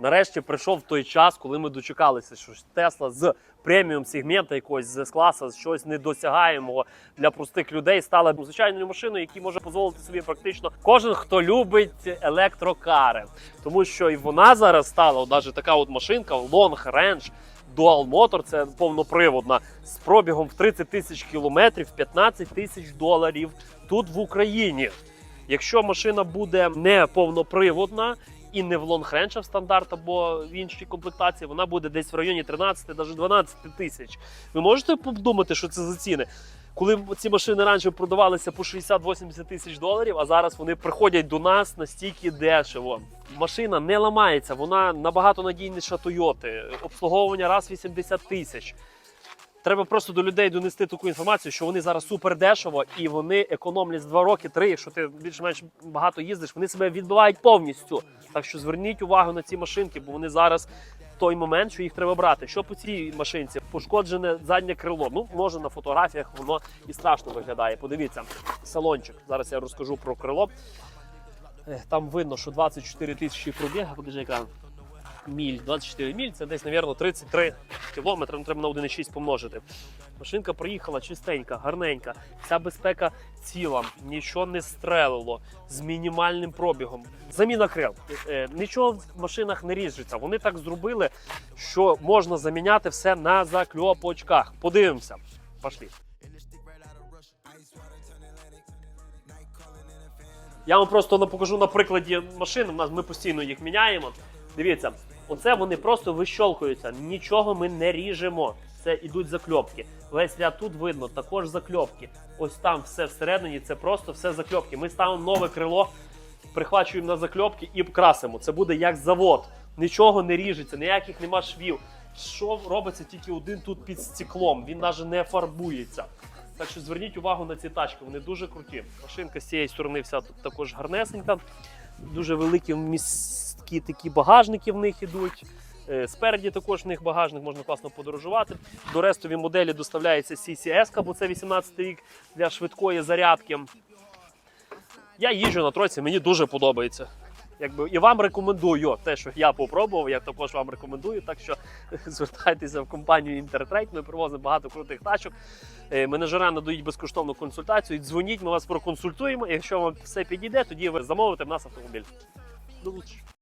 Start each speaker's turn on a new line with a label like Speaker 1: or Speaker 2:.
Speaker 1: Нарешті прийшов той час, коли ми дочекалися, що Тесла з преміум сегмента якогось з класу, щось недосягаємого для простих людей стала звичайною машиною, які може дозволити собі практично кожен, хто любить електрокари. Тому що і вона зараз стала, навіть така от машинка, Long Range, Dual Motor, це повноприводна, з пробігом в 30 тисяч кілометрів, 15 тисяч доларів тут в Україні. Якщо машина буде не повноприводна і не в лонгренчах стандарт або в іншій комплектації, вона буде десь в районі 13, навіть 12 тисяч. Ви можете подумати, що це за ціни? Коли ці машини раніше продавалися по 60-80 тисяч доларів, а зараз вони приходять до нас настільки дешево. Машина не ламається, вона набагато надійніша Toyota. Обслуговування раз 80 тисяч. Треба просто до людей донести таку інформацію, що вони зараз супер дешево і вони економлять 2 роки, 3, якщо ти більш-менш багато їздиш, вони себе відбивають повністю. Так що зверніть увагу на ці машинки, бо вони зараз в той момент, що їх треба брати. Що по цій машинці? Пошкоджене заднє крило. Ну, може на фотографіях воно і страшно виглядає. Подивіться, салончик. Зараз я розкажу про крило. Там видно, що 24 тисячі пробіга, покажи екран. Міль, 24 міль, це десь, мабуть, 33 кілометри, ну, треба на 1,6 помножити. Машинка проїхала чистенька, гарненька, вся безпека ціла, нічого не стрелило, з мінімальним пробігом. Заміна крил. Е, Нічого в машинах не ріжеться. Вони так зробили, що можна заміняти все на закльопочках. Подивимося. Пошли. Я вам просто покажу на прикладі машин. У нас ми постійно їх міняємо. Дивіться, оце вони просто вищолкуються. Нічого ми не ріжемо. Це ідуть закльопки. Весь ряд тут видно, також закльопки. Ось там все всередині, це просто все закльопки. Ми ставимо нове крило, прихвачуємо на закльопки і красимо. Це буде як завод. Нічого не ріжеться, ніяких нема швів. Що робиться тільки один тут під стеклом, він навіть не фарбується. Так що зверніть увагу на ці тачки, вони дуже круті. Машинка з цієї сторони вся тут також гарнесенька. Дуже великі місткі такі багажники в них ідуть. Е, Спереді також в них багажник, можна класно подорожувати. До рестові моделі доставляється CCS, бо це 18 рік для швидкої зарядки. Я їжджу на тройці, мені дуже подобається. Якби і вам рекомендую те, що я попробував, я також вам рекомендую. Так що звертайтеся в компанію Інтертрейд. Ми привозимо багато крутих тачок. Е, Менеджера надають безкоштовну консультацію. Дзвоніть, ми вас проконсультуємо. Якщо вам все підійде, тоді ви замовите в нас автомобіль. До.